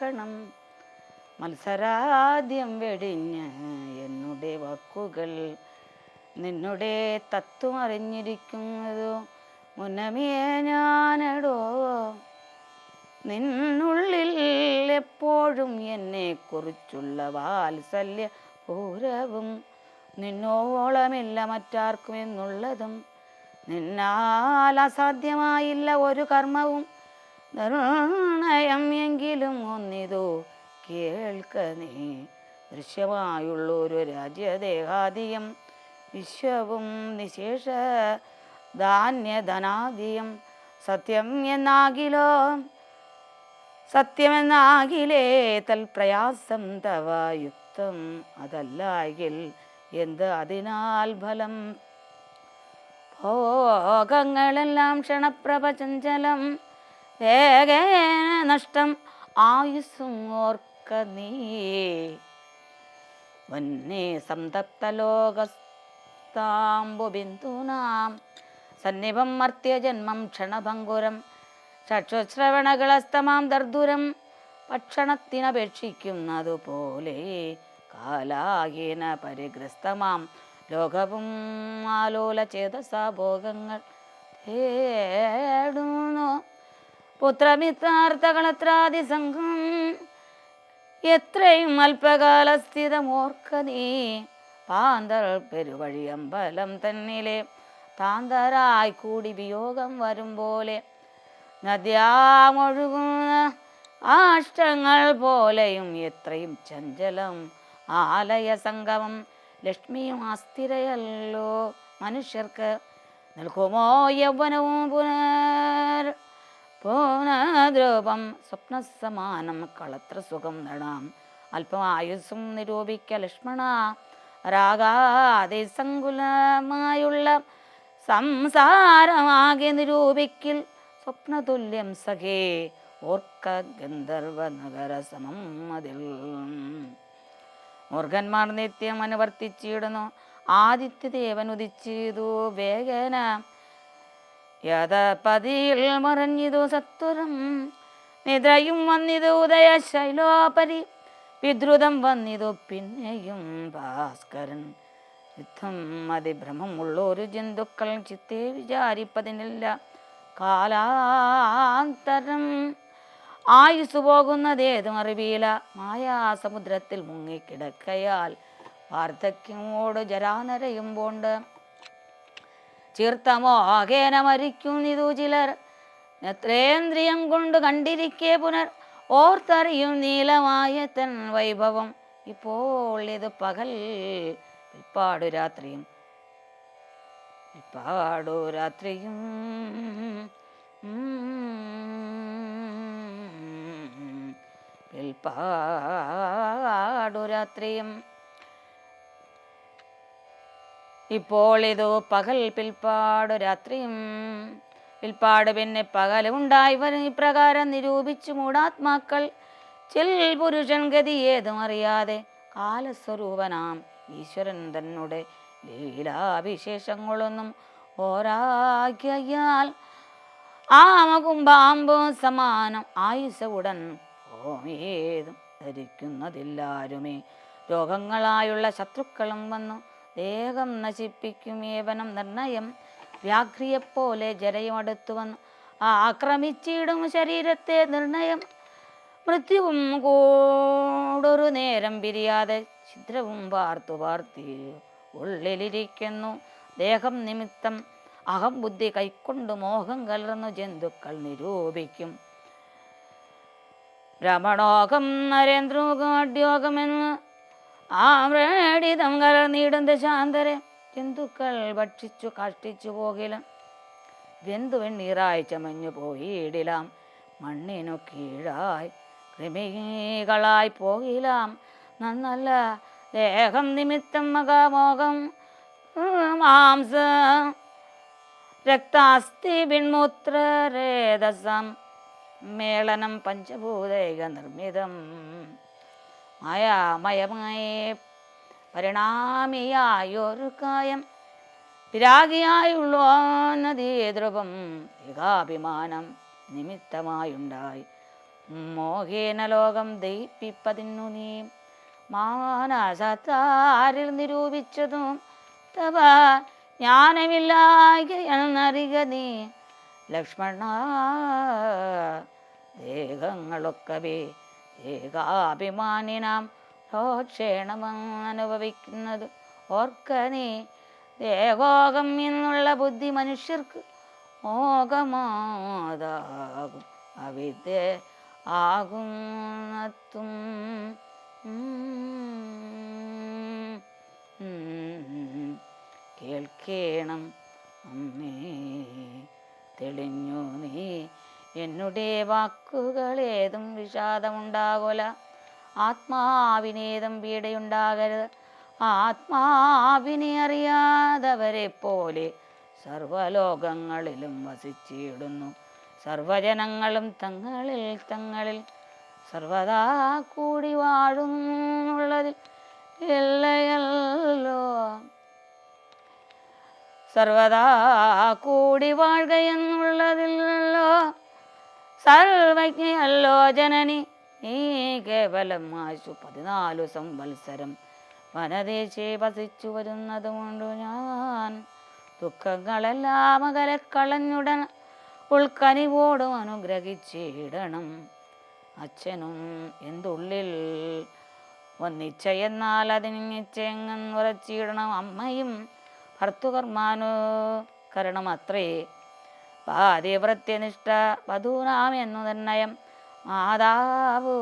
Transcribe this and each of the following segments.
കേൾക്കണം. മത്സരാദ്യം വെടിഞ്ഞ് എന്നുടെ വാക്കുകൾ നിന്നുടെ തത്വം അറിഞ്ഞിരിക്കുന്നതോ മുനമിയെ ഞാനടോ. നിന്നുള്ളിൽ എപ്പോഴും എന്നെ കുറിച്ചുള്ള വാത്സല്യ പൂരവും നിന്നോളമില്ല മറ്റാർക്കും എന്നുള്ളതും നിന്നാൽ അസാധ്യമായില്ല ഒരു കർമ്മവും നിർണയം എങ്കിലും ഒന്നിതോ? കേൾക്ക നീ. ദൃശ്യമായുള്ളൊരു രാജ്യദേഹാദിയം. വിശ്വവും നിശേഷ ധാന്യധനാദിയം. സത്യം എന്നാകിലോ? സത്യമെന്നാകിലേ? തൽപ്രയാസം തവ യുക്തം അതല്ലായിൽ എന്ത് അതിനാൽ ഫലം? ഭോഗങ്ങളെല്ലാം ക്ഷണപ്രപചഞ്ചലം വേഗേന നഷ്ടം. ആയുസ്സും ഓർക്ക നീ. വന്നേ സന്നിപം സന്നിഭം മർത്യജന്മം ക്ഷണഭങ്കുരം. ചക്ഷുശ്രവണകളസ്തമാം ദർദുരം. ഭക്ഷണത്തിനപേക്ഷിക്കുന്നതുപോലെ കാലാഹീന പരിഗ്രസ്തമാം. ലോകവും ആലോല ചേതസാ ഭോഗങ്ങൾ തേടുന്നു. പുത്രമിത്രാർത്ഥകളത്രാദി സംഘം എത്രയും അല്പകാലസ്ഥിതമോർക്ക നീ പാന്തർ പെരുവഴി അമ്പലം തന്നിലെ താന്തരായി കൂടി വിയോഗം വരും പോലെ നദ്യാമൊഴുകുന്ന ആഷ്ടങ്ങൾ പോലെയും എത്രയും ചഞ്ചലം ആലയ സംഗമം ലക്ഷ്മിയും അസ്ഥിരയല്ലോ. മനുഷ്യർക്ക് നിൽക്കുമോ യൗവനവും പുനർ പുനദ്രൂപം സ്വപ്നസമാനം കളത്ര സുഖം നടാം. അല്പം ആയുസ്സും നിരൂപിക്ക ലക്ഷ്മണ. രാഗാതിസങ്കുലമായുള്ള സംസാരമാകെ നിരൂപിക്കിൽ സ്വപ്നതുല്യം സഖേ. ഓർക്ക ഗന്ധർവ നഗര സമം അതിൽ. മുർഗന്മാർ നിത്യം അനുവർത്തിച്ചിടുന്നു. ആദിത്യദേവൻ ഉദിച്ചിതു വേഗന. യഥപതിയിൽ മറഞ്ഞിതു സത്വരം. നിദ്രയും വന്നിതു ഉദയ ശൈലോപരി വിദ്രുതം വന്നിതു പിന്നെയും ഭാസ്കരൻ. യുദ്ധം അതിഭ്രമം ഉള്ളൊരു ജന്തുക്കൾ ചിത്തെ വിചാരിപ്പതിനില്ല. കാലാന്തരം ആയുസ് പോകുന്നതേതും മായാ മായാസമുദ്രത്തിൽ മുങ്ങിക്കിടക്കയാൽ വാർദ്ധക്യമോട് ജരാനരയും പോണ്ട്. ചീർത്തമോഹേന മരിക്കുന്നിതു ചിലർ. നേത്രേന്ദ്രിയം കൊണ്ട് കണ്ടിരിക്കേ പുനർ. ഓർത്തറിയും നീലമായ തൻ വൈഭവം. ഇപ്പോൾ ഇത് പകൽ. പിൽപ്പാടു രാത്രിയും. പിൽപ്പാടു രാത്രിയും. പിൽപ്പാടു രാത്രിയും. ഇപ്പോൾ ഇതോ പകൽ പിൽപ്പാട് രാത്രിയും പിൽപ്പാട് പിന്നെ പകലും ഉണ്ടായി വരും. ഇപ്രകാരം നിരൂപിച്ചു മൂടാത്മാക്കൾ ചിൽ പുരുഷൻ ഗതി ഏതും അറിയാതെ കാലസ്വരൂപനാം ഈശ്വരൻ തന്നുടെ ലീലാവിശേഷങ്ങളൊന്നും ആമകും പാമ്പും സമാനം ആയുസ ഉടൻ ഓമേതും ധരിക്കുന്നതില്ലാരുമേ. രോഗങ്ങളായുള്ള ശത്രുക്കളും വന്നു ദേഹം നശിപ്പിക്കും ഏവനം നിർണയം. വ്യാഘ്രിയെപ്പോലെ ജരയും അടുത്തു വന്നു. ആക്രമിച്ചിടും ശരീരത്തെ നിർണയം. മൃത്യുവും കൂടൊരു നേരം പിരിയാതെ ഛിദ്രവും പാർത്തു പാർത്തി ഉള്ളിലിരിക്കുന്നു. ദേഹം നിമിത്തം അഹം ബുദ്ധി കൈക്കൊണ്ട് മോഹം കലർന്നു ജന്തുക്കൾ നിരൂപിക്കും. ഭ്രമണോകം നരേന്ദ്രോകം അഡ്യോഗമെന്ന് ആമ്രടിതം കലർന്നിടുന്ന ദശാന്തരെ ജന്തുക്കൾ ഭക്ഷിച്ചു കഷ്ടിച്ചു പോകിലും. വെന്തു വെണ്ണീറായി ചമഞ്ഞു പോയിടിലാം. മണ്ണിനു കീഴായി കൃമികളായി പോകിലാം. നന്നല്ല ദേഹം നിമിത്തം മകാമോഹം. മാംസ രക്താസ്തി പിൺമൂത്രേതസം മേളനം പഞ്ചഭൂതൈക നിർമ്മിതം. മായാമയമായി പരിണാമിയായൊരു കായം. വിരാഗിയായുള്ളതീദ്രുപം ഏകാഭിമാനം നിമിത്തമായുണ്ടായി. മോഹേന ലോകം ദയിപ്പിപ്പതിന്നു നീ. മാനസത്താരിൽ നിരൂപിച്ചതും തവ ജ്ഞാനമില്ലായ്കയെന്നറിക നീ. ലക്ഷ്മണ ദേഹങ്ങളൊക്കവേ ഏകാഭിമാനിനാം അനുഭവിക്കുന്നത് ഓർക്ക നീ. ദേഹോകം എന്നുള്ള ബുദ്ധി മനുഷ്യർക്ക് മോഹമാതാകും. അവിദ്യ ആകുന്നത്തും കേൾക്കേണം അമ്മേ. തെളിഞ്ഞു നീ എന്നുടെ വാക്കുകളേതും വിഷാദമുണ്ടാകൊല. ആത്മാവിനേതും പീഡയുണ്ടാകരുത്. ആത്മാവിനെ അറിയാതവരെ പോലെ സർവലോകങ്ങളിലും വസിച്ചിടുന്നു. സർവജനങ്ങളും തങ്ങളിൽ തങ്ങളിൽ സർവദാ കൂടി വാഴുന്നുള്ളതിൽ ഇല്ലയല്ലോ. സർവദാ കൂടി വാഴുക സർവജ്ഞയല്ലോ ജനനി. നീ കേവലം ആശു പതിനാലു സംവത്സരം. വനദേശേ വസിച്ചു വരുന്നതുകൊണ്ട് ഞാൻ. ദുഃഖങ്ങളെല്ലാം അകലെ കളഞ്ഞുടൻ ഉൾക്കനിവോടും അനുഗ്രഹിച്ചിടണം. അച്ഛനും എന്തുള്ളിൽ ഒന്നിച്ചയെന്നാൽ അതിനിച്ചെങ്ങുറച്ചിടണം അമ്മയും ഭർത്തുകർമാനോ കരണം കരണമത്രേ പാതിവൃത്യനിഷ്ഠ വധൂനാം എന്നു നിർണയം മാതാവ്.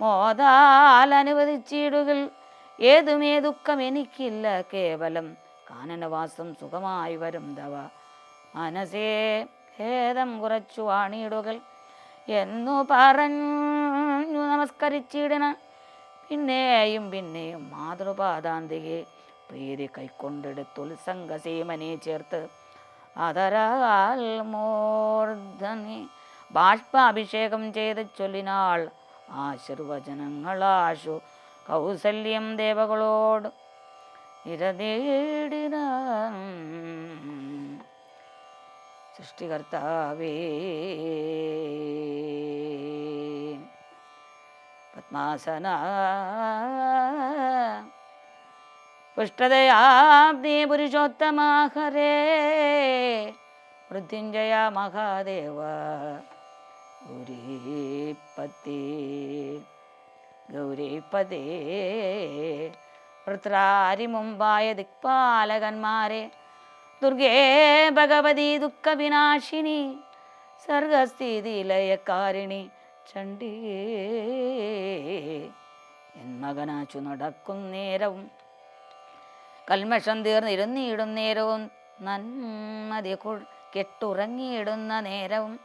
മോതാൽ അനുവദിച്ചിടുകിൽ ഏതുമേ ദുഃഖം എനിക്കില്ല കേവലം കാനനവാസം സുഖമായി വരും തവ മനസേ ഭേദം കുറച്ചു വാണിയിടുകൾ എന്നു പറഞ്ഞു നമസ്കരിച്ചിടണ പിന്നെയും പിന്നെയും മാതൃപാദാന്തികെ പ്രീതി കൈക്കൊണ്ടെടുത്തുത്സംഗസീമനെ ചേർത്ത് അതരാൽ മൂർധനി ബാഷ്പാഭിഷേകം ചെയ്ത് ചൊല്ലിനാൾ ആശീർവചനങ്ങളാശു കൗസല്യം ദേവകളോട് ഇരതേടിന സൃഷ്ടികർത്താവേ. പത്മാസന പുഷ്ടതയാബ്ദി പുരുഷോത്തമാഹരേ മൃത്യുഞ്ജയ മഹാദേവ ഗൗരീപത്തി ഗൗരീപതേ. വൃത്രാരി മുമ്പായ ദിക്പാലകന്മാരെ ദുർഗേ ഭഗവതി ദുഃഖവിനാശിനി സർഗസ്ഥിതി ലയക്കാരിണി ചണ്ഡീ. എൻ മകനാച്ചു നടക്കുന്നേരവും കൽമഷം തീർന്നിരുന്നിടും നേരവും നന്മതി കെട്ടുറങ്ങിയിടുന്ന നേരവും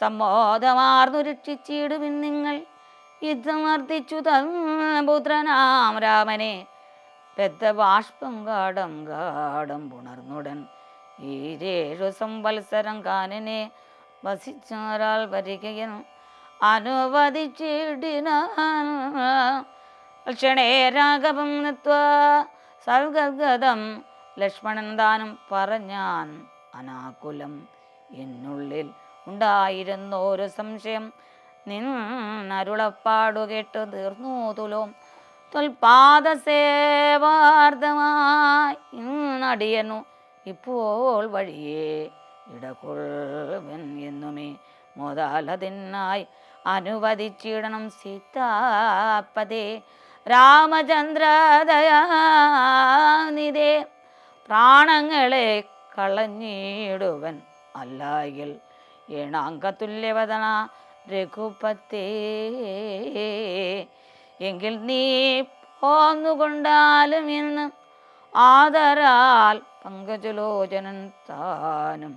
സമ്മോദമാർന്നു രക്ഷിച്ചിടുവിൻ നിങ്ങൾ യുദ്ധമർദ്ദിച്ചു തന്നപുത്രനാം രാമനെ. പെദ്ദ ബാഷ്പം കാടം കാടം പുണർന്നുടൻ ഈരേഴു സംവത്സരം കാനനെ വസിച്ചാൽ വരികയൻ അനുവദിച്ചിടിന. ക്ഷണേ രാഘവം നത്വ സൽഗദ്ഗതം ലക്ഷ്മണൻ ദാനം പറഞ്ഞാൻ അനാകുലം. എന്നുള്ളിൽ ഉണ്ടായിരുന്നൊരു സംശയം. നിന്നരുളപ്പാടു കേട്ട് തീർന്നു തുലോം. തൊൽപാദസേവാർദ്ധമായി നടിയനു ഇപ്പോൾ വഴിയേ ഇടകൊള്ളുവൻ എന്നുമേ. മുതലതിനായി അനുവദിച്ചിടണം സീതാപതേ. രാമചന്ദ്രദയാനിതേ പ്രാണങ്ങളെ കളഞ്ഞിടുവൻ അല്ലായിൽ ഏണാങ്കതുല്യവദന രഘുപത്തേ എങ്കിൽ നീ പോന്നുകൊണ്ടാലും എന്ന് ആദരാൽ പങ്കജലോചനൻ താനും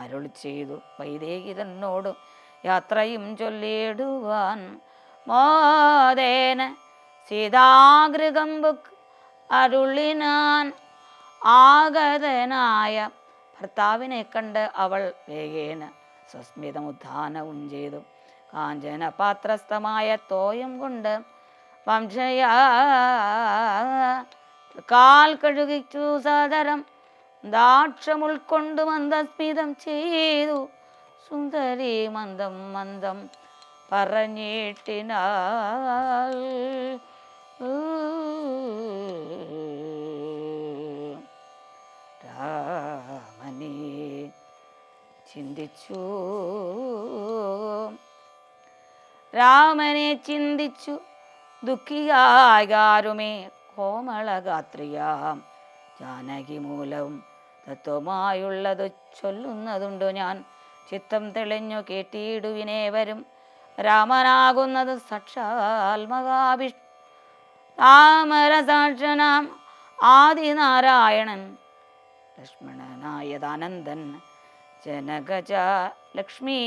അരുൾ ചെയ്തു. വൈദേഹി തന്നോട് യാത്രയും ചൊല്ലിടുവാൻ മോദേന സീതാഗൃഹം ബുക്ക് അരുളിനാൻ ആഗതനായ ഭർത്താവിനെ കണ്ട് അവൾ വേഗേന സ്വസ്മിതമുദ്ധാനവും ചെയ്തു. കാഞ്ചന പാത്രസ്ഥമായ തോയും കൊണ്ട് വംശയ കാൽ കഴുകിച്ചു സദരം ദാക്ഷം ഉൾക്കൊണ്ട് മന്ദസ്മിതം ചെയ്തു. സുന്ദരി മന്ദം മന്ദം പറഞ്ഞിട്ടിനാൽ രാമനെ ചിന്തിച്ചു. രാമനെ ചിന്തിച്ചു. ദുഃഖിയാകാരുമേ കോമളഗാത്രിയാം. ജാനകി മൂലവും തത്വമായുള്ളത് ചൊല്ലുന്നതുണ്ടു ഞാൻ. ചിത്തം തെളിഞ്ഞു കേട്ടിടുവിനേവരും. രാമനാകുന്നത് സക്ഷാൽ മഹാവിഷ്ണു. രാമരസാക്ഷനാം ആദിനാരായണൻ. ലക്ഷ്മണനായതാനന്ദൻ ജനകജ ലക്ഷ്മീ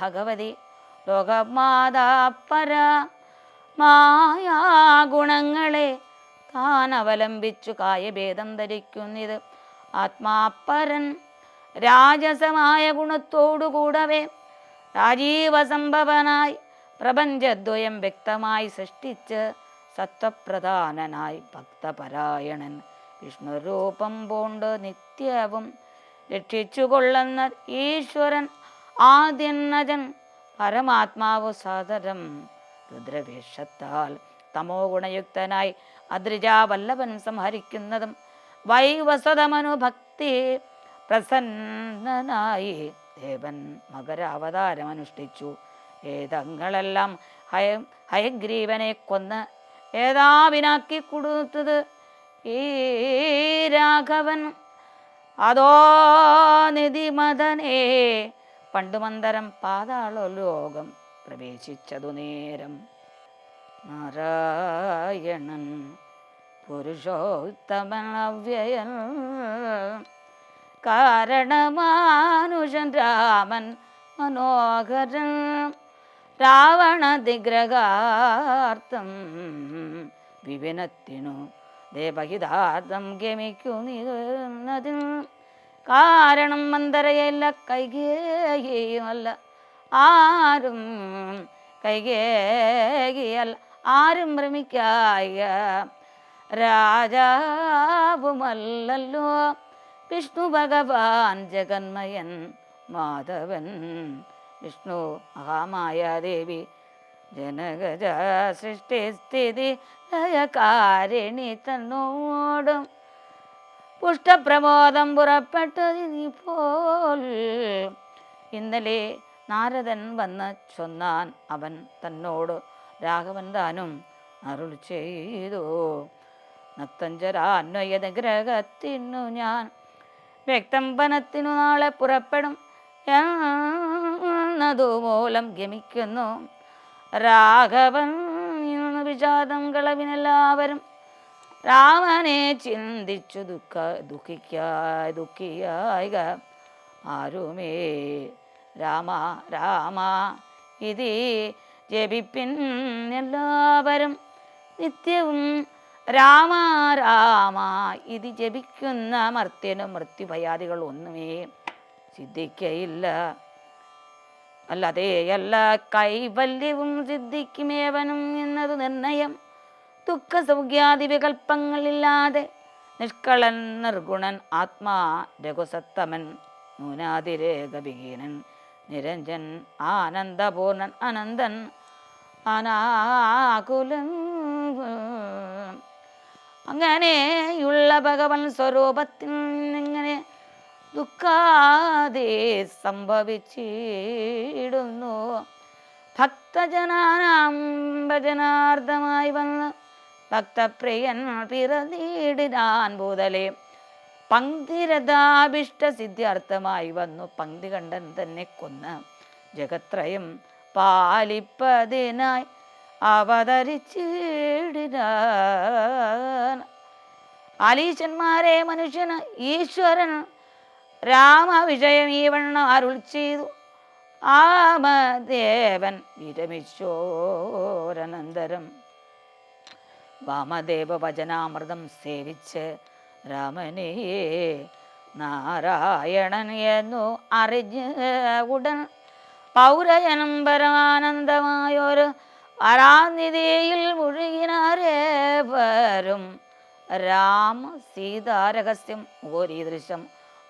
ഭഗവതി ലോകമാതാ പര മായാഗുണങ്ങളെ താൻ അവലംബിച്ചു കായഭേദം ധരിക്കുന്നിത്. ആത്മാപരൻ രാജസമായ ഗുണത്തോടുകൂടവേ രാജീവസംഭവനായി പ്രപഞ്ചദ്വയം വ്യക്തമായി സൃഷ്ടിച്ച് സത്വപ്രധാനനായി ഭക്തപരായണൻ. വിഷ്ണുരൂപം പോണ്ട് നിത്യവും രക്ഷിച്ചുകൊള്ളുന്ന ഈശ്വരൻ ആദ്യന്നജൻ പരമാത്മാവ് സാദരം രുദ്രവേഷത്താൽ തമോ ഗുണയുക്തനായി അദ്രിജാവല്ലഭൻ സംഹരിക്കുന്നതും വൈവസതമനു ഭക്തി പ്രസന്നനായി ദേവൻ മകരാവതാരം അനുഷ്ഠിച്ചു വേദങ്ങളെല്ലാം ഹയ ഹയഗ്രീവനെ കൊന്ന് ഏതാവിനാക്കി കൊടുത്തത്? ഈ രാഘവൻ. അതോ നിധിമദനേ പണ്ടുമന്തരം പാതാള ലോകം പ്രവേശിച്ചതു നേരം. നാരായണൻ പുരുഷോത്തമൻ അവ്യയൻ കാരണമാനുഷൻ രാമൻ മനോഹരൻ. രാവണ ദിഗ്രഹാർത്ഥം വിപിനത്തിനു ദേവഹിതാർത്ഥം ഗമിക്കുന്നതിൽ കാരണം മന്ദരയല്ല കൈകേയുമല്ല ആരും കൈകേകിയല്ല ആരും ഭ്രമിക്കായ രാജാവുമല്ലല്ലോ. വിഷ്ണു ഭഗവാൻ ജഗന്മയൻ മാധവൻ വിഷ്ണു മഹാമായാദേവി ജനകജ സൃഷ്ടി സ്ഥിതി ലയകാരിണി തന്നോടും. പുഷ്ടപ്രമോദം പുറപ്പെട്ടതിപ്പോൾ ഇന്നലെ നാരദൻ വന്ന് ചൊന്നാൻ അവൻ തന്നോട് രാഘവൻ താനും അരുൾ ചെയ്തു. നത്തഞ്ചരാന്വയത ഗ്രഹത്തിനു ഞാൻ വ്യക്തംബനത്തിനു നാളെ പുറപ്പെടും. എന്നതു മൂലം ഗമിക്കുന്നു. രാഘവൻ വിഷാദം കളവിനെല്ലാവരും രാമനെ ചിന്തിച്ചു ദുഃഖ ദുഃഖിക്കായ ദുഃഖിയായിക ആരുമേ? രാമ രാമ ഇതി ജപിപ്പിൻ എല്ലാവരും. നിത്യവും രാമ രാമ ഇത് ജപിക്കുന്ന മർത്യനും മൃത്യുഭയാദികൾ ഒന്നുമേ സിദ്ധിക്കയില്ല അല്ലാതെ എല്ലാ കൈവല്യവും സിദ്ധിക്കുമേവനും എന്നത് നിർണയം. ദുഃഖ സൗഖ്യാദി വികല്പങ്ങളില്ലാതെ നിഷ്കളൻ നിർഗുണൻ ആത്മാ രഘുസത്തമൻ നൂനാതിരേഖവിഹീനൻ നിരഞ്ജൻ ആനന്ദപൂർണൻ അനന്തൻ അനാകുലൻ. അങ്ങനെയുള്ള ഭഗവൻ സ്വരൂപത്തിൽ ദുഃഖാതെ സംഭവിച്ചിടുന്നു. ഭക്തജനാനാം ഭജനാർത്ഥമായി വന്ന് ഭക്തപ്രിയൻ പിറന്നീടിനാൻ ഭൂതലെ. പങ്ക്തിരഥാഭിഷ്ട സിദ്ധ്യർത്ഥമായി വന്നു പങ്ക്തി കണ്ടൻ തന്നെ കൊന്ന് ജഗത്രയം പാലിപ്പതിനായി അവതരിച്ചിടിനാൻ. ആലീശന്മാരെ മനുഷ്യന് ഈശ്വരൻ രാമവിജയം ഈ വണ്ണം അരുൾ ചെയ്തു. ആമദേവൻ വിരമിച്ചോരനന്തരം വാമദേവ വചനാമൃതം സേവിച്ച് രാമനേ നാരായണൻ എന്നു അറിഞ്ഞ് ഉടൻ പൗരജനം പരമാനന്ദമായൊരു പരാനിധിയിൽ മുഴുകിനാരേവരും രാമ സീതാരഹസ്യം ഓരീദൃശം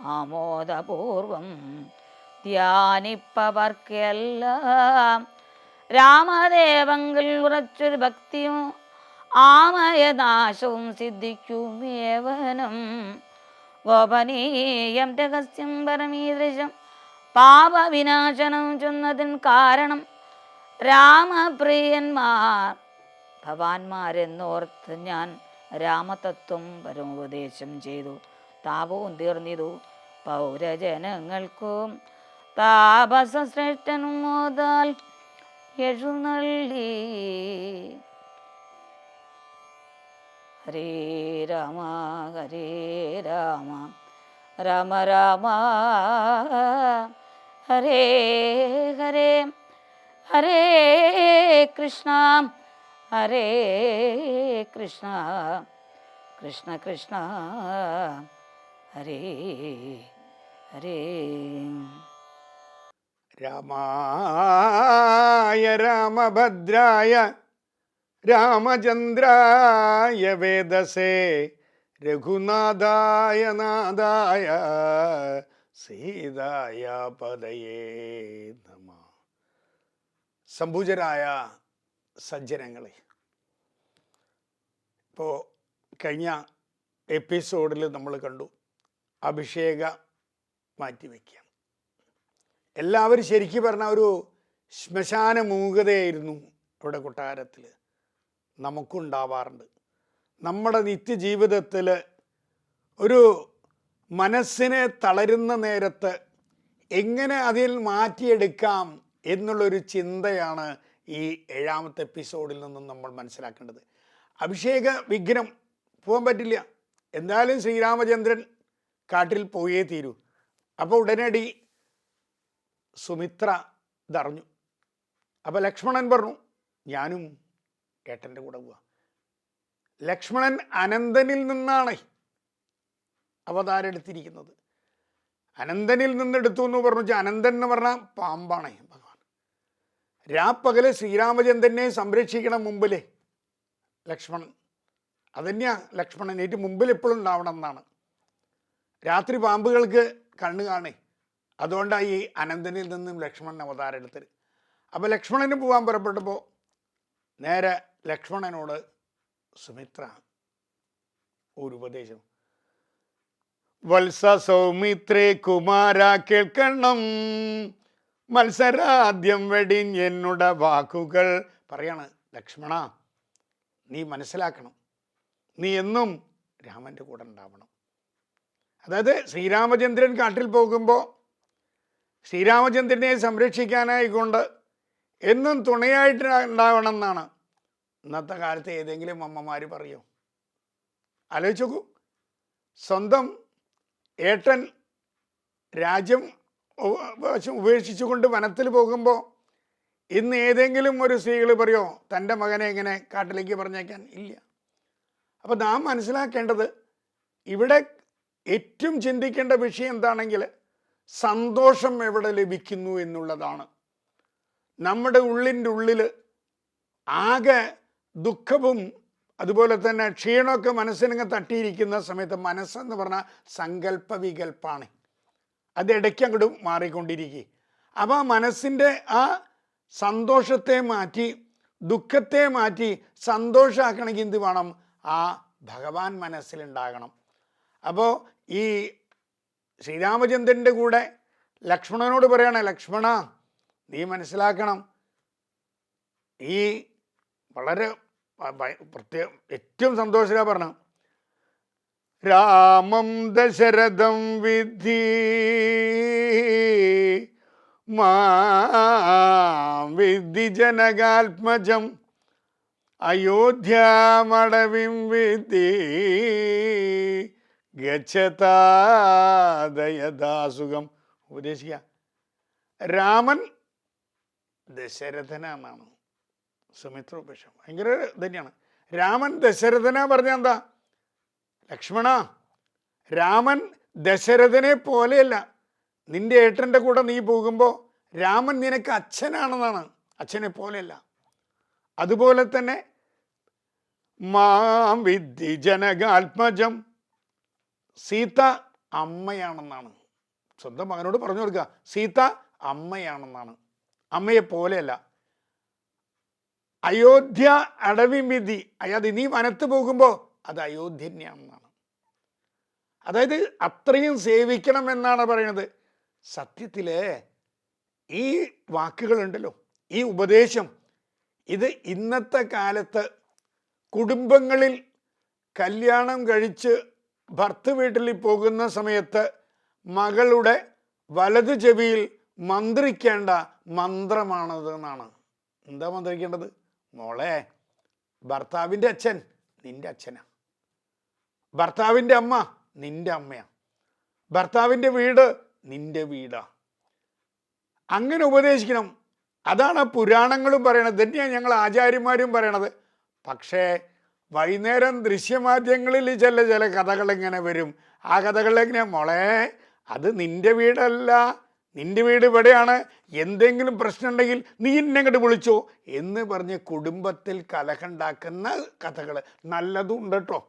ആമോദപൂർവം ധ്യാനിപ്പവർക്കെല്ലാം രാമദേവങ്കിൽ ഉറച്ചൊരു ഭക്തിയും ആമയനാശവും സിദ്ധിക്കുമേവനും. ഗോപനീയം രഹസ്യം പരമീദൃശം പാപവിനാശനം ചെന്നതിൻ കാരണം രാമപ്രിയന്മാർ. ഭവാന്മാരെന്നോർത്ത് ഞാൻ രാമതത്വം പരമോപദേശം ചെയ്തു. താപവും തീർന്നിതു. പൗരജനങ്ങൾക്കും താപസശ്രേഷ്ഠനും മോതാൽ എഴുന്നള്ളി. ഹരേ രാമ ഹരേ രാമ രാമ രാമ ഹരേ ഹരേ ഹരേ കൃഷ്ണ ഹരേ കൃഷ്ണ കൃഷ്ണ കൃഷ്ണ ഹരേ. ഹരേ. രാമായ രാമഭദ്രായ രാമചന്ദ്രായ വേദസേ രഘുനാഥായ നാഥായ സീതായ പദയേ നമ. സംഭുജരായ സജ്ജനങ്ങളെ ഇപ്പോൾ കഴിഞ്ഞ എപ്പിസോഡിൽ നമ്മൾ കണ്ടു അഭിഷേക മാറ്റിവെക്കുക എല്ലാവരും ശരിക്കും പറഞ്ഞ ഒരു ശ്മശാന മൂകതയായിരുന്നു ഇവിടെ കൊട്ടാരത്തിൽ നമുക്കുണ്ടാവാറുണ്ട്. നമ്മുടെ നിത്യജീവിതത്തിൽ ഒരു മനസ്സിനെ തളരുന്ന നേരത്ത് എങ്ങനെ അതിൽ മാറ്റിയെടുക്കാം എന്നുള്ളൊരു ചിന്തയാണ് ഈ ഏഴാമത്തെ എപ്പിസോഡിൽ നിന്നും നമ്മൾ മനസ്സിലാക്കേണ്ടത്. അഭിഷേക വിഘ്നം പോകാൻ പറ്റില്ല. എന്തായാലും ശ്രീരാമചന്ദ്രൻ കാട്ടിൽ പോയേ തീരൂ. അപ്പോൾ ഉടനടി സുമിത്ര ഇതറിഞ്ഞു. അപ്പോൾ ലക്ഷ്മണൻ പറഞ്ഞു ഞാനും ഏട്ടന്റെ കൂടെ പോവാ. ലക്ഷ്മണൻ അനന്തനിൽ നിന്നാണ് അവതാരം എടുത്തിരിക്കുന്നത്. അനന്തനിൽ നിന്നെടുത്തു എന്ന് പറഞ്ഞു അനന്തൻ എന്ന് പറഞ്ഞാൽ പാമ്പാണ് ഭഗവാൻ. രാപ്പകൽ ശ്രീരാമചന്ദ്രനെ സംരക്ഷിക്കണം മുമ്പിൽ ലക്ഷ്മണൻ. അതന്നെയാ ലക്ഷ്മണൻ. ഏറ്റവും മുമ്പിൽ എപ്പോഴും ഉണ്ടാവണം എന്നാണ്. രാത്രി പാമ്പുകൾക്ക് കണ്ണ് കാണേ. അതുകൊണ്ടാണ് ഈ അനന്തനിൽ നിന്നും ലക്ഷ്മണൻ അവതാരം എടുത്തത്. അപ്പോൾ ലക്ഷ്മണന് പോകാൻ പുറപ്പെട്ടപ്പോൾ നേരെ ലക്ഷ്മണനോട് സുമിത്ര ഒരു ഉപദേശം. വത്സ സൗമിത്രേ കുമാര കേൾക്കണം. മത്സരാദ്യം വെടിഞ്ഞെന്നുടെ വാക്കുകൾ. പറയാണ് ലക്ഷ്മണ നീ മനസ്സിലാക്കണം. നീ എന്നും രാമന്റെ കൂടെ ഉണ്ടാവണം. അതായത് ശ്രീരാമചന്ദ്രൻ കാട്ടിൽ പോകുമ്പോൾ ശ്രീരാമചന്ദ്രനെ സംരക്ഷിക്കാനായിക്കൊണ്ട് എന്നും തുണയായിട്ട് ഉണ്ടാവണം എന്നാണ് ഇന്നത്തെ കാലത്ത് ഏതെങ്കിലും അമ്മമാർ പറയോ? ആലോചിച്ച് നോക്കൂ സ്വന്തം ഏട്ടൻ രാജ്യം ഉപേക്ഷിച്ചു കൊണ്ട് വനത്തിൽ പോകുമ്പോൾ ഇന്ന് ഏതെങ്കിലും ഒരു സ്ത്രീകൾ പറയോ തന്റെ മകനെ എങ്ങനെ കാട്ടിലേക്ക് പറഞ്ഞേക്കാൻ ഇല്ല. അപ്പോൾ നാം മനസ്സിലാക്കേണ്ടത് ഇവിടെ ഏറ്റവും ചിന്തിക്കേണ്ട വിഷയം എന്താണെങ്കിൽ സന്തോഷം എവിടെ ലഭിക്കുന്നു എന്നുള്ളതാണ്. നമ്മുടെ ഉള്ളിന്റെ ഉള്ളിൽ ആകെ ദുഃഖവും അതുപോലെ തന്നെ ക്ഷീണമൊക്കെ മനസ്സിനങ്ങ് തട്ടിയിരിക്കുന്ന സമയത്ത് മനസ്സെന്ന് പറഞ്ഞാൽ സങ്കല്പ വികല്പാണ് അത് ഇടയ്ക്ക് മാറിക്കൊണ്ടിരിക്കുക അപ്പോൾ ആ മനസ്സിന്റെ ആ സന്തോഷത്തെ മാറ്റി ദുഃഖത്തെ മാറ്റി സന്തോഷമാക്കണമെങ്കിൽ എന്ത് വേണം? ആ ഭഗവാൻ മനസ്സിലുണ്ടാകണം. അപ്പോൾ ഈ ശ്രീരാമചന്ദ്രന്റെ കൂടെ ലക്ഷ്മണനോട് പറയണ ലക്ഷ്മണ നീ മനസ്സിലാക്കണം ഈ വളരെ പ്രത്യേകം ഏറ്റവും സന്തോഷരാ പറഞ്ഞു രാമം ദശരഥം വിധി വിധി അയോധ്യ മടവിം വിധി ഗച്ഛതാദയദാസുഖം ഉപദേശിക്കുക. രാമൻ ദശരഥനാണ് സുമിത്രോപേക്ഷം. ഭയങ്കര തന്നെയാണ് രാമൻ ദശരഥന പറഞ്ഞ എന്താ? ലക്ഷ്മണ രാമൻ ദശരഥനെ പോലെയല്ല. നിന്റെ ഏട്ടന്റെ കൂടെ നീ പോകുമ്പോൾ രാമൻ നിനക്ക് അച്ഛനാണെന്നാണ്. അച്ഛനെ പോലെയല്ല. അതുപോലെ തന്നെ മാം വിദ്ധി ജനകാത്മജം സീത അമ്മയാണെന്നാണ്. സ്വന്തം മകനോട് പറഞ്ഞു കൊടുക്കുക. സീത അമ്മയാണെന്നാണ്. അമ്മയെ പോലെയല്ല അയോധ്യ അടവിമിതി അതായത് നീ വനത്ത് പോകുമ്പോൾ അത് അയോധ്യന്യാണെന്നാണ്. അതായത് അത്രയും സേവിക്കണം എന്നാണ് പറയുന്നത്. സത്യത്തിൽ ഈ വാക്കുകളുണ്ടല്ലോ ഈ ഉപദേശം ഇത് ഇന്നത്തെ കാലത്ത് കുടുംബങ്ങളിൽ കല്യാണം കഴിച്ച് ഭർത്ത് വീട്ടിൽ പോകുന്ന സമയത്ത് മകളുടെ വലതു ചെവിയിൽ മന്ത്രിക്കേണ്ട മന്ത്രമാണത് എന്നാണ് എന്താ മന്ത്രിക്കേണ്ടത്? മോളെ ഭർത്താവിന്റെ അച്ഛൻ നിന്റെ അച്ഛനാ. ഭർത്താവിന്റെ അമ്മ നിന്റെ അമ്മയാ. ഭർത്താവിന്റെ വീട് നിന്റെ വീടാ. അങ്ങനെ ഉപദേശിക്കണം. അതാണ് പുരാണങ്ങളും പറയണത്. തന്നെയാണ് ഞങ്ങൾ ആചാര്യന്മാരും പറയണത്. പക്ഷേ വൈകുന്നേരം ദൃശ്യമാധ്യമങ്ങളിൽ ചില ചില കഥകൾ ഇങ്ങനെ വരും. ആ കഥകൾ എങ്ങനെയാ? മോളെ അത് നിന്റെ വീടല്ല. നിന്റെ വീട് ഇവിടെയാണ്. എന്തെങ്കിലും പ്രശ്നം ഉണ്ടെങ്കിൽ നീ എന്നെ അങ്ങോട്ട് വിളിച്ചോ എന്ന് പറഞ്ഞ് കുടുംബത്തിൽ കലഹണ്ടാക്കുന്ന കഥകൾ നല്ലതും ഉണ്ട് കേട്ടോ.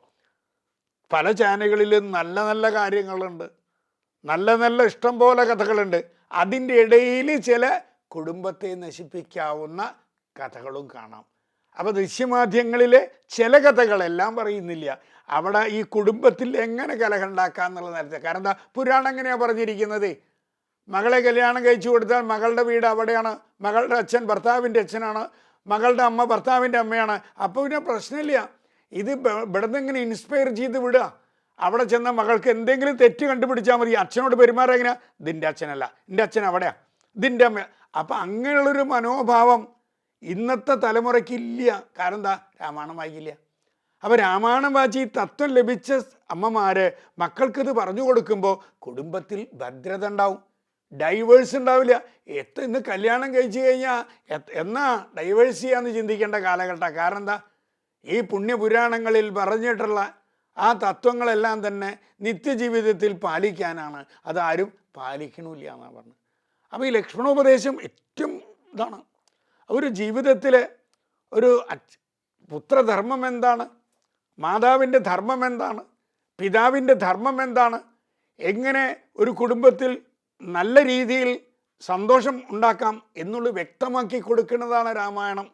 പല ചാനലുകളിലും നല്ല നല്ല കാര്യങ്ങളുണ്ട്. നല്ല നല്ല ഇഷ്ടം പോലെ കഥകളുണ്ട്. അതിന്റെ ഇടയിൽ ചില കുടുംബത്തെ നശിപ്പിക്കാവുന്ന കഥകളും കാണാം. അപ്പോൾ ദൃശ്യമാധ്യമങ്ങളിലെ ചില കഥകളെല്ലാം പറയുന്നില്ല. അവിടെ ഈ കുടുംബത്തിൽ എങ്ങനെ കലഹണ്ടാക്കാം എന്നുള്ള നേരത്തെ. കാരണം എന്താ? പുരാണം എങ്ങനെയാണ് പറഞ്ഞിരിക്കുന്നത്? മകളെ കല്യാണം കഴിച്ചു കൊടുത്താൽ മകളുടെ വീട് അവിടെയാണ്. മകളുടെ അച്ഛൻ ഭർത്താവിന്റെ അച്ഛനാണ്. മകളുടെ അമ്മ ഭർത്താവിന്റെ അമ്മയാണ്. അപ്പോൾ പിന്നെ പ്രശ്നമില്ല. ഇത് ഇവിടെ ഇവിടുന്ന് ഇങ്ങനെ ഇൻസ്പയർ ചെയ്ത് വിടുക. അവിടെ ചെന്ന മകൾക്ക് എന്തെങ്കിലും തെറ്റ് കണ്ടുപിടിച്ചാൽ മതി. അച്ഛനോട് പെരുമാറുക എങ്ങനെയാണ് ഇതിന്റെ അച്ഛനല്ല. എന്റെ അച്ഛൻ അവിടെയാണ് ഇതിന്റെ അമ്മ അപ്പം അങ്ങനെയുള്ളൊരു മനോഭാവം ഇന്നത്തെ തലമുറയ്ക്ക് ഇല്ല. കാരണം എന്താ? രാമായണം വായിക്കില്ല. അപ്പോൾ രാമായണം വായിച്ച് ഈ തത്വം ലഭിച്ച അമ്മമാര് മക്കൾക്കിത് പറഞ്ഞു കൊടുക്കുമ്പോൾ കുടുംബത്തിൽ ഭദ്രത ഉണ്ടാവും. ഡൈവേഴ്സ് ഉണ്ടാവില്ല. എത്ര ഇന്ന് കല്യാണം കഴിച്ചു കഴിഞ്ഞാൽ എന്നാ ഡൈവേഴ്സ് ചെയ്യാന്ന് ചിന്തിക്കേണ്ട കാലഘട്ടം കാരണം എന്താ? ഈ പുണ്യപുരാണങ്ങളിൽ പറഞ്ഞിട്ടുള്ള ആ തത്വങ്ങളെല്ലാം തന്നെ നിത്യജീവിതത്തിൽ പാലിക്കാനാണ്. അതാരും പാലിക്കണമില്ല എന്നാണ് പറഞ്ഞത് അപ്പോൾ ഈ ലക്ഷ്മണോപദേശം ഏറ്റവും ഇതാണ്. ഒരു ജീവിതത്തിൽ ഒരു പുത്രധർമ്മം എന്താണ്? മാതാവിന്റെ ധർമ്മം എന്താണ്? പിതാവിന്റെ ധർമ്മം എന്താണ്? എങ്ങനെ ഒരു കുടുംബത്തിൽ നല്ല രീതിയിൽ സന്തോഷം ഉണ്ടാക്കാം എന്നുള്ളത് വ്യക്തമാക്കി കൊടുക്കുന്നതാണ് രാമായണം.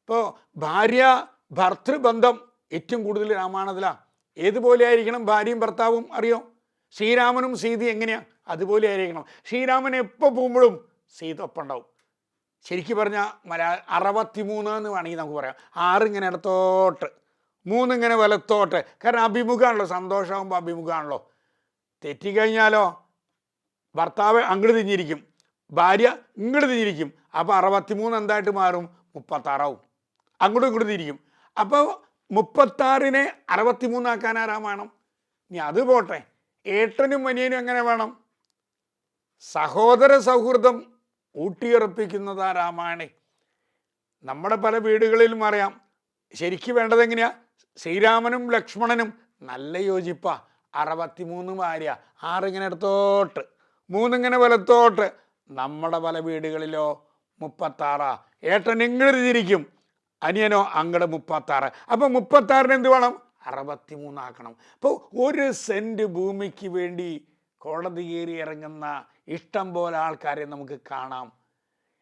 ഇപ്പോൾ ഭാര്യ ഭർത്തൃബന്ധം ഏറ്റവും കൂടുതൽ രാമായണത്തിലാണ് ഏതുപോലെ ആയിരിക്കണം ഭാര്യയും ഭർത്താവും അറിയോ? ശ്രീരാമനും സീത എങ്ങനെയാണ് അതുപോലെ ആയിരിക്കണം. ശ്രീരാമൻ എപ്പോൾ പോകുമ്പോഴും സീത ഒപ്പം ഉണ്ടാവും ശരിക്കും പറഞ്ഞാൽ മലയാള അറുപത്തിമൂന്ന് എന്ന് വേണമെങ്കിൽ നമുക്ക് പറയാം. ആറ് ഇങ്ങനെ ഇടത്തോട്ട് മൂന്ന് ഇങ്ങനെ വലത്തോട്ട്. കാരണം അഭിമുഖമാണല്ലോ സന്തോഷമാകുമ്പോൾ അഭിമുഖമാണല്ലോ തെറ്റിക്കഴിഞ്ഞാലോ ഭർത്താവ് അങ്ങോട്ട് തിഞ്ഞിരിക്കും ഭാര്യ ഇങ്ങോട്ട് തിഞ്ഞിരിക്കും അപ്പോൾ അറുപത്തിമൂന്ന് എന്തായിട്ട് മാറും? മുപ്പത്താറാവും. അങ്ങോട്ടും ഇങ്ങോട്ടും തിരിക്കും. അപ്പോൾ മുപ്പത്താറിനെ അറുപത്തിമൂന്നാക്കാൻ ആരാ വേണം? ഇനി അത് പോട്ടെ. ഏട്ടനും മനിയനും എങ്ങനെ വേണം? സഹോദര സൗഹൃദം ഊട്ടിയുറപ്പിക്കുന്നതാ രാമായണേ. നമ്മുടെ പല വീടുകളിലും അറിയാം. ശരിക്കും വേണ്ടത് എങ്ങനെയാ? ശ്രീരാമനും ലക്ഷ്മണനും നല്ല യോജിപ്പാ. അറുപത്തിമൂന്ന് ഭാര്യ. ആറിങ്ങനെ ഇടത്തോട്ട് മൂന്നിങ്ങനെ വലത്തോട്ട്. നമ്മുടെ പല വീടുകളിലോ മുപ്പത്താറാ. ഏട്ടൻ ഇങ്ങോട്ട് തിരിക്കും. അനിയനോ അങ്ങട് മുപ്പത്താറ്. അപ്പോൾ മുപ്പത്താറിന് എന്ത് വേണം? അറുപത്തിമൂന്നാക്കണം. അപ്പോൾ ഒരു സെന്റ് ഭൂമിക്ക് വേണ്ടി കോടതി കയറി ഇറങ്ങുന്ന ഇഷ്ടം പോലെ ആൾക്കാരെ നമുക്ക് കാണാം.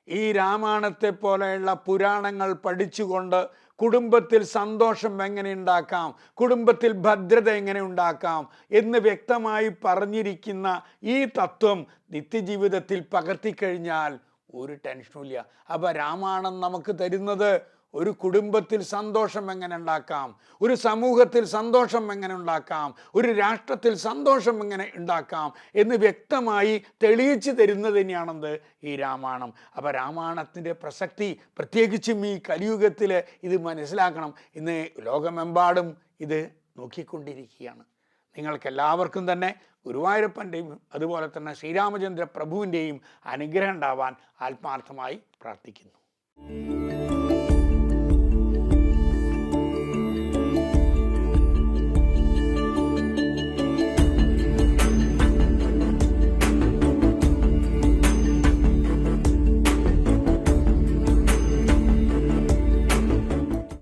ഈ രാമായണത്തെ പോലെയുള്ള പുരാണങ്ങൾ പഠിച്ചുകൊണ്ട് കുടുംബത്തിൽ സന്തോഷം എങ്ങനെ ഉണ്ടാക്കാം? കുടുംബത്തിൽ ഭദ്രത എങ്ങനെ ഉണ്ടാക്കാം? എന്ന് വ്യക്തമായി പറഞ്ഞിരിക്കുന്ന ഈ തത്വം നിത്യജീവിതത്തിൽ പകർത്തിക്കഴിഞ്ഞാൽ ഒരു ടെൻഷനും ഇല്ല അപ്പോൾ രാമായണം നമുക്ക് തരുന്നത് ഒരു കുടുംബത്തിൽ സന്തോഷം എങ്ങനെ ഉണ്ടാക്കാം? ഒരു സമൂഹത്തിൽ സന്തോഷം എങ്ങനെ ഉണ്ടാക്കാം? ഒരു രാഷ്ട്രത്തിൽ സന്തോഷം എങ്ങനെ ഉണ്ടാക്കാം? എന്ന് വ്യക്തമായി തെളിയിച്ചു തരുന്നത് ഈ രാമായണം. അപ്പോൾ രാമായണത്തിന്റെ പ്രസക്തി പ്രത്യേകിച്ചും ഈ കലിയുഗത്തിൽ ഇത് മനസ്സിലാക്കണം. ഇന്ന് ലോകമെമ്പാടും ഇത് നോക്കിക്കൊണ്ടിരിക്കുകയാണ്. നിങ്ങൾക്കെല്ലാവർക്കും തന്നെ ഗുരുവായൂരപ്പന്റെയും അതുപോലെ തന്നെ ശ്രീരാമചന്ദ്ര പ്രഭുവിന്റെയും അനുഗ്രഹം ഉണ്ടാവാൻ ആത്മാർത്ഥമായി പ്രാർത്ഥിക്കുന്നു.